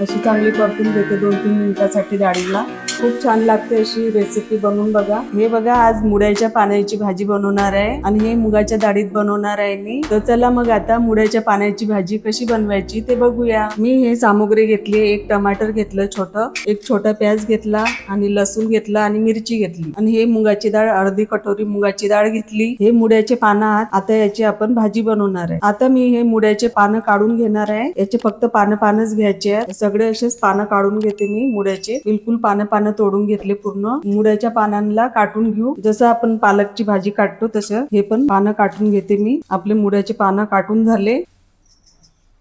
अशी चांगली परतून घेते दोन तीन मिनिटासाठी डाळीला खूप छान लागते अशी रेसिपी बनवून बघा. हे बघा आज मुळ्याच्या पाण्याची भाजी बनवणार आहे आणि हे मुगाच्या डाळीत बनवणार आहे मी. तर चला मग आता मुळ्याच्या पाण्याची भाजी कशी बनवायची ते बघूया. मी हे सामुग्री घेतली एक टमाटर घेतलं छोटं एक छोटा प्याज घेतला आणि लसूण घेतला आणि मिरची घेतली. आणि हे मुगाची डाळ अर्धी कटोरी मुगाची डाळ घेतली. हे मुळ्याचे पानं आहात आता याची आपण भाजी बनवणार आहे. आता मी हे मुळ्याचे पानं काढून घेणार आहे. याचे फक्त पानं पानच घ्यायचे आहेत. सगळे असेच पानं काढून घेते मी मुळ्याचे बिलकुल पानं पानं तोडून घेतले पूर्ण. मुळ्याच्या पानांना काटून घेऊ. जसं आपण पालकची भाजी काढतो तसं हे पण पानं काटून घेते मी. आपले मुळ्याचे पानं काटून झाले.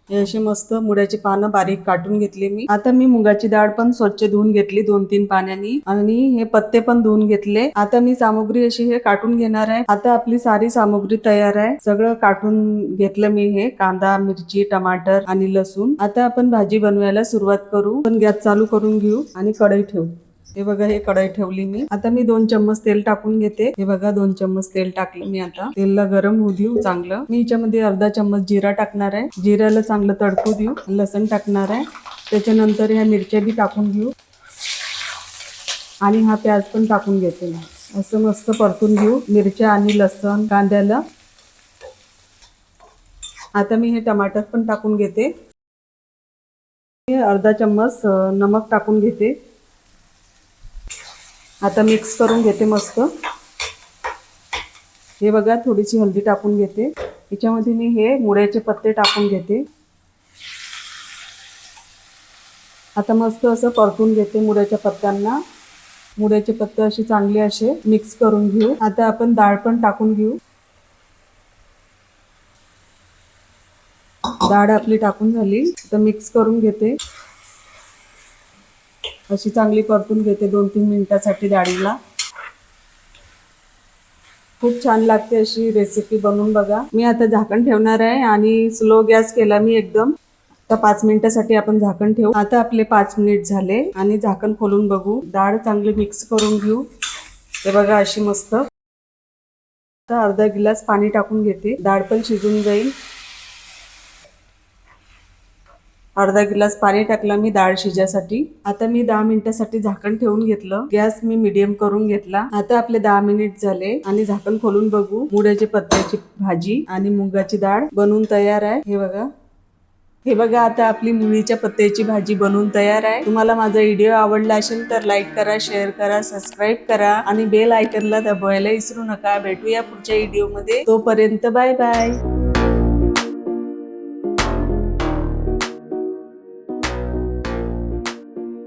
हे असे मस्त मुळ्याची पानं बारीक काटून घेतली मी. आता मी मुगाची डाळ पण स्वच्छ धुवून घेतली दोन तीन पाण्यानी. आणि हे पत्ते पण धुवून घेतले. आता मी सामुग्री अशी हे काटून घेणार आहे. आता आपली सारी सामुग्री तयार आहे. सगळं काटून घेतलं मी हे. कांदा मिरची टमाटर आणि लसूण. आता आपण भाजी बनवायला सुरुवात करू. पण गॅस चालू करून घेऊ आणि कढई ठेवू. हे बघा हे कढई ठेवली मी. आता मी दोन चम्मच तेल टाकून घेते. हे बघा दोन चम्मच तेल टाकलं मी आता. तेलला गरम होऊ देऊ चांगलं. मी याच्यामध्ये अर्धा चम्मच जिरा टाकणार आहे. जिऱ्याला चांगलं तडकू देऊ. लसण टाकणार आहे. त्याच्यानंतर ह्या मिरच्या बी टाकून घेऊ. आणि हा प्याज पण टाकून घेते मी. असं मस्त परतून घेऊ. मिरच्या आणि लसण कांद्याला. आता मी हे टमाटर पण टाकून घेते. अर्धा चम्मच नमक टाकून घेते. आता मिक्स करून घेते मस्त. हे बघा थोडीशी हल्दी टाकून घेते. याच्यामध्ये मी हे मुळ्याचे पत्ते टाकून घेते. आता मस्त असं परतून घेते मुळ्याच्या पत्त्यांना. मुळ्याचे पत्ते असे चांगले असे मिक्स करून घेऊ. आता आपण डाळ पण टाकून घेऊ. डाळ आपली टाकून झाली. आता मिक्स करून घेते. अशी चांगली परतून घेते दोन तीन मिनिटासाठी डाळीला. खूप छान लागते अशी रेसिपी बनवून बघा. मी आता झाकण ठेवणार आहे आणि स्लो गॅस केला मी एकदम. आता पाच मिनिटासाठी आपण झाकण ठेवू. आता आपले पाच मिनिट झाले आणि झाकण खोलून बघू. डाळ चांगली मिक्स करून घेऊ. ते बघा अशी मस्त. आता अर्धा गिलास पाणी टाकून घेते. डाळ पण शिजून जाईल. अर्धा गिलास पाणी टाकलं मी डाळ शिजासाठी. आता मी दहा मिनिटासाठी झाकण ठेवून घेतलं. गॅस मी मीडियम करून घेतला. आता आपले दहा मिनिट झाले आणि झाकण खोलून बघू. मुड्याची पत्त्याची भाजी आणि मुगाची डाळ बनवून तयार आहे. हे बघा. हे बघा आता आपली मुळीच्या पत्त्याची भाजी बनवून तयार आहे. तुम्हाला माझा व्हिडिओ आवडला असेल तर लाईक करा शेअर करा सबस्क्राईब करा आणि बेल आयकनला दबावायला विसरू नका. भेटूया पुढच्या व्हिडिओमध्ये. तोपर्यंत बाय बाय